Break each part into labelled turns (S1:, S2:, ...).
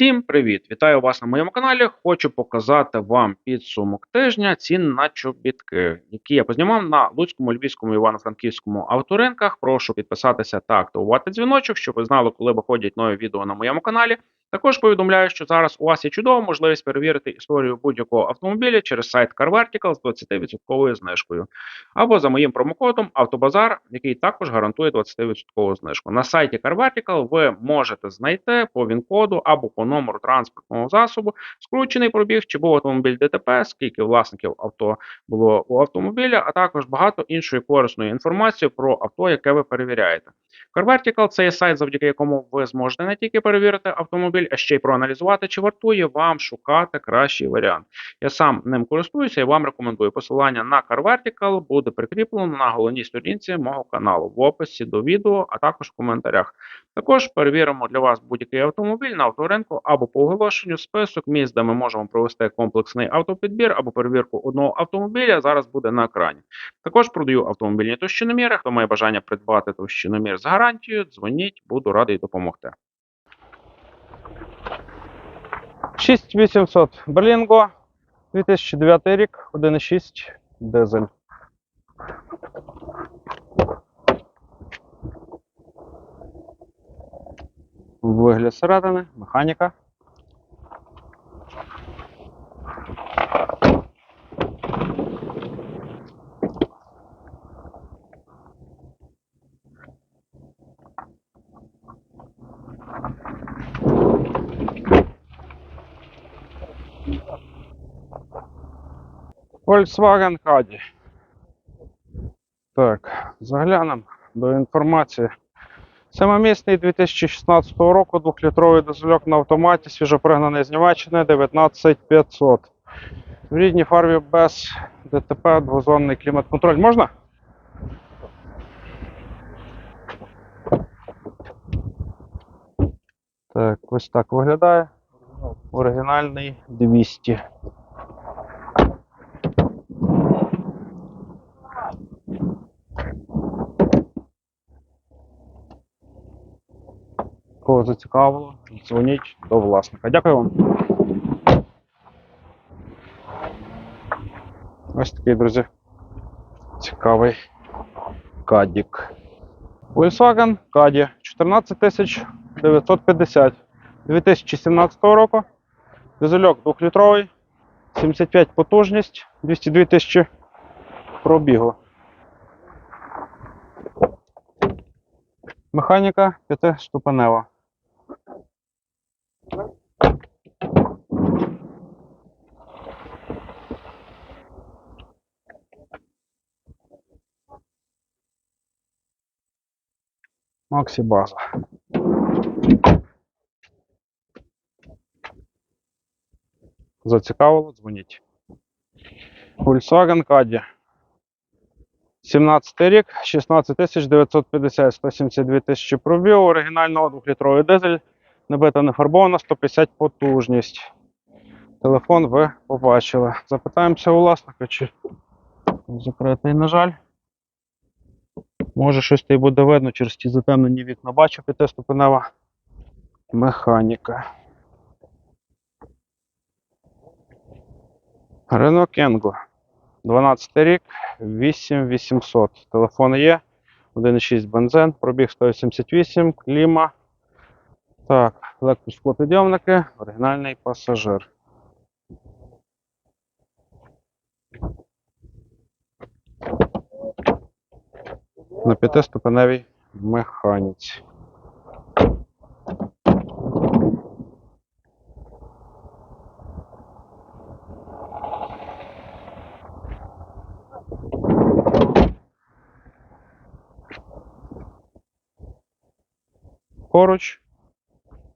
S1: Всім привіт! Вітаю вас на моєму каналі. Хочу показати вам підсумок тижня цін на чобітки, які я познімав на Луцькому, Львівському, Івано-Франківському авторинках. Прошу підписатися та активувати дзвіночок, щоб ви знали, коли виходять нові відео на моєму каналі. Також повідомляю, що зараз у вас є чудова можливість перевірити історію будь-якого автомобіля через сайт CarVertical з 20% знижкою, або за моїм промокодом Автобазар, який також гарантує 20% знижку. На сайті CarVertical ви можете знайти по він-коду або по номеру транспортного засобу скручений пробіг, чи був автомобіль ДТП, скільки власників авто було у автомобіля, а також багато іншої корисної інформації про авто, яке ви перевіряєте. CarVertical – це є сайт, завдяки якому ви зможете не тільки перевірити автомобіль, а ще й проаналізувати, чи вартує вам шукати кращий варіант. Я сам ним користуюся і вам рекомендую. Посилання на CarVertical буде прикріплено на головній сторінці мого каналу в описі до відео, а також в коментарях. Також перевіримо для вас будь-який автомобіль на авторинку або по оголошенню список місць, де ми можемо провести комплексний автопідбір або перевірку одного автомобіля. Зараз буде на екрані. Також продаю автомобільні товщиноміри. Хто має бажання придбати товщиномір з гарантією, дзвоніть, буду радий допомогти.
S2: 6800 Berlingo, 2009 рік, 1,6 дизель. Вигляд середини, механіка. Volkswagen Caddy. Так, заглянемо до інформації. Семимісний 2016 року, 2-літровий дизельок на автоматі, свіжопригнаний з Німеччини 19500. В рідній фарбі без ДТП, двозонний клімат-контроль. Можна? Так, ось так виглядає. Оригінальний 200. Кого зацікавило, дзвоніть до власника. Дякую вам. Ось такий, друзі. Цікавий кадік. Volkswagen Caddy 14950 2017 року. Дизельок 2-літровий, 75 потужність, 202 тисячі пробігу. Механіка п'ятиступенева. Максі база. Зацікавило, дзвоніть. Volkswagen Caddy. 17 рік, 16 950, 172 тисячі пробігу, оригінального 2-літровий дизель, набита не фарбована, 150 потужність. Телефон ви побачили. Запитаємося у власника, чи закритий, на жаль. Може щось та буде видно через ті затемнені вікна. Бачу п'ятиступенева механіка. Renault Kangoo. 12 рік, 8800. Телефон є. 1,6 бензин, пробіг 188, кліма. Так, електросклопідйомники, оригінальний пасажир. На п'ятиступеневій механіці.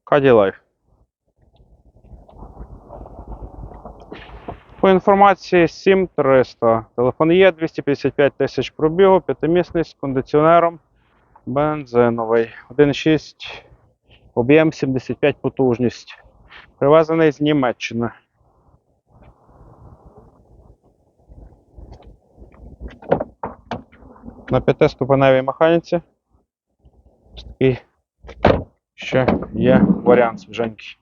S2: Caddy Life. По інформації 7300. Телефон є 255 тисяч пробігу, п'ятимісний з кондиціонером бензиновий. 1,6 об'єм 75 потужність. Привезений з Німеччини. На п'ятиступеневій механіці. Ось такий Ще є варіант свіженький.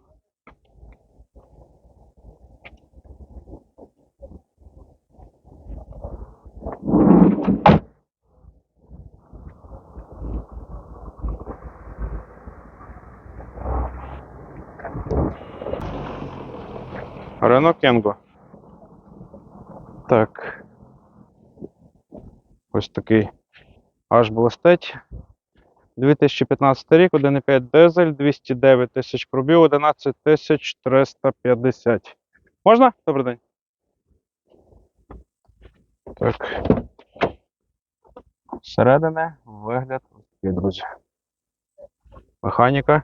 S2: Рено Кенго. Так. Ось такий аж блистить. 2015 рік, 1,5 дизель, 209 тисяч пробіг, 11 тисяч 350. Можна? Добрий день. Так. Зсередини вигляд такий, друзі. Механіка.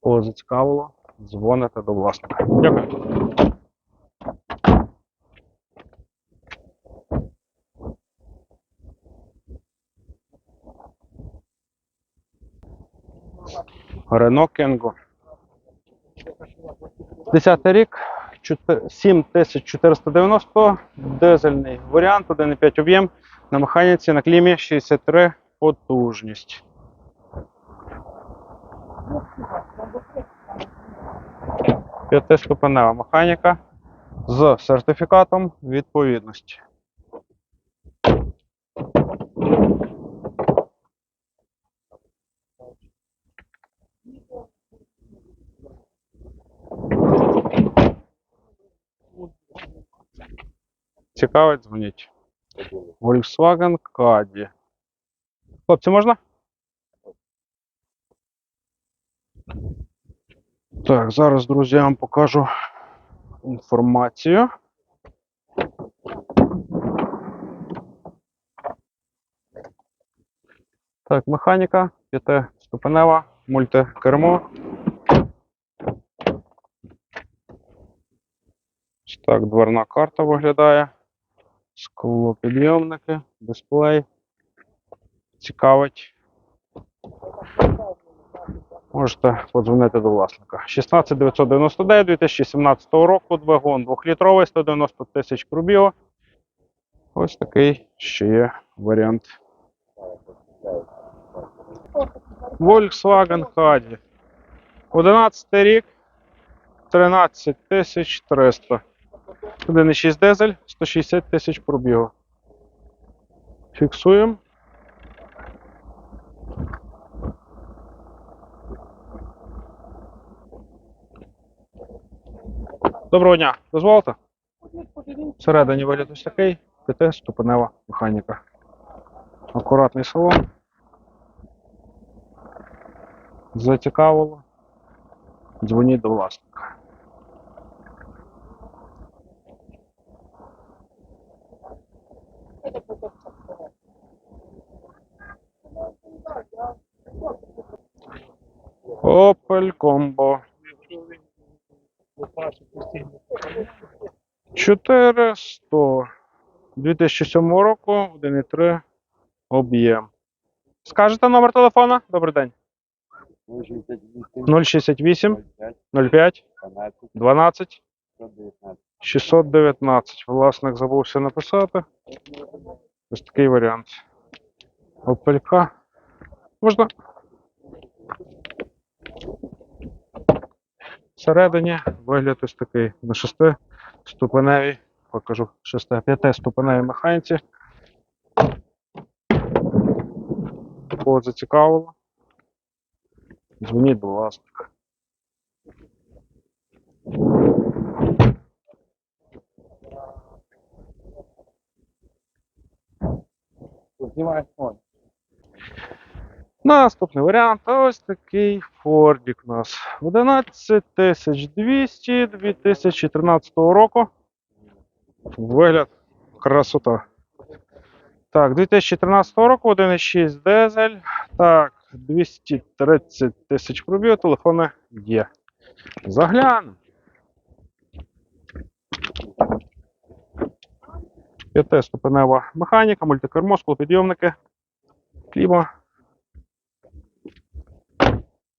S2: Кого зацікавило, дзвоните до власника. Дякую. Рено Кенго. 10 рік, 7490, дизельний варіант, 1,5 об'єм, на механіці на клімі 63 потужність. П'ятиступенева механіка з сертифікатом відповідності. Цікавить, дзвоніть. Volkswagen Caddy. Хлопці, можна? Так, зараз, друзі, я вам покажу інформацію. Так, механіка, п'ятиступенева, мультикермо. Ось так дверна карта виглядає. Склопідйомники, дисплей. Цікавить. Можете подзвонити до власника. 16999 2017 року, двигун 2-літровий, 190 тисяч пробігу. Ось такий ще є варіант. Volkswagen Caddy. 11 рік, 13 тисяч 300. 1,6 дизель, 160 тисяч пробігу. Фіксуємо. Доброго дня, дозволите? Всередині вигляд ось такий, п'ятиступенева механіка. Акуратний салон. Зацікавило. Дзвоніть до власника. Opel Combo. 400. 2007 року, 1,3 об'єм. Скажете номер телефона? Добрий день. 068 05 12 619. Власник забувся написати. Ось такий варіант. Опелька. Можна. Всередині вигляд ось такий на шестиступеневій, покажу шести, п'ятиступеневій механіці. Кого зацікавило. Дзвоніть до власника. Наступний варіант. Ось такий Фордік у нас. 11200 2013 року. Вигляд красота. Так, 2013 року 1,6 дизель. Так, 230 тисяч пробігу, телефони є. Заглянемо. П'ятиступенева механіка, мультикермо, склопідйомники, кліма.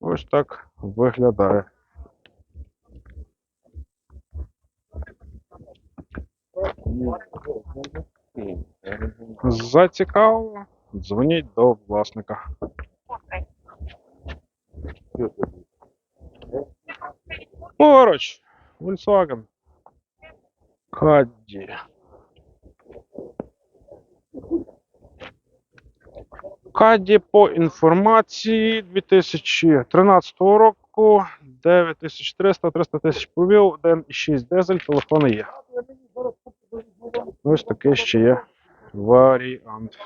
S2: Ось так виглядає. Зацікавило? Дзвоніть до власника. Поруч. Volkswagen. Caddy. Каді по інформації 2013 року 9300, 300 тисяч пробів, 1,6 дизель, телефони є. Ось такий ще є варіант.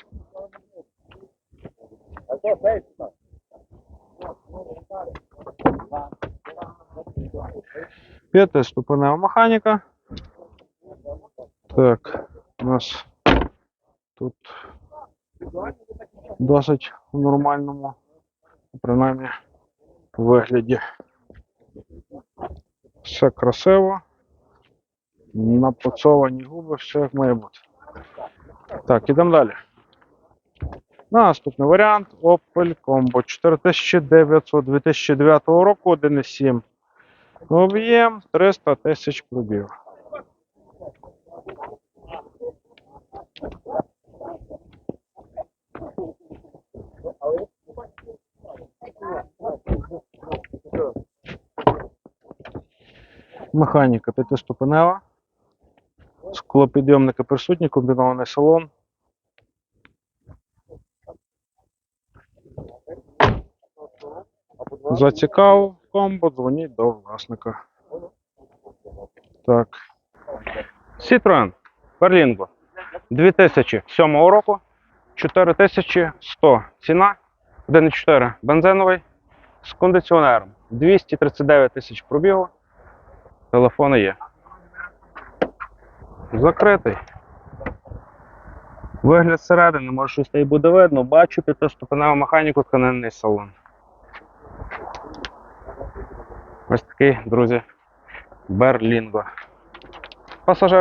S2: П'ятиступенева механіка. Так, у нас тут досить в нормальному, принаймні, вигляді. Все красиво. Напоцовані губи, все як має бути. Так, ідемо далі. Наступний варіант Opel Combo 4900 2009 року 1,7. Об'єм 300 тисяч пробів. Механіка п'ятиступенева. Склопідйомники присутні, комбінований салон. Зацікавив комбо, дзвоніть до власника. Так. Citroen Berlingo 2007 року 4100 ціна 1,4 бензиновий з кондиціонером 239 тисяч пробігу. Телефони є. Закритий. Вигляд зсередини, може щось і буде видно. Бачу п'ятиступеневу механіку тканинний салон. Ось такий, друзі, Берлінго. Пасажир.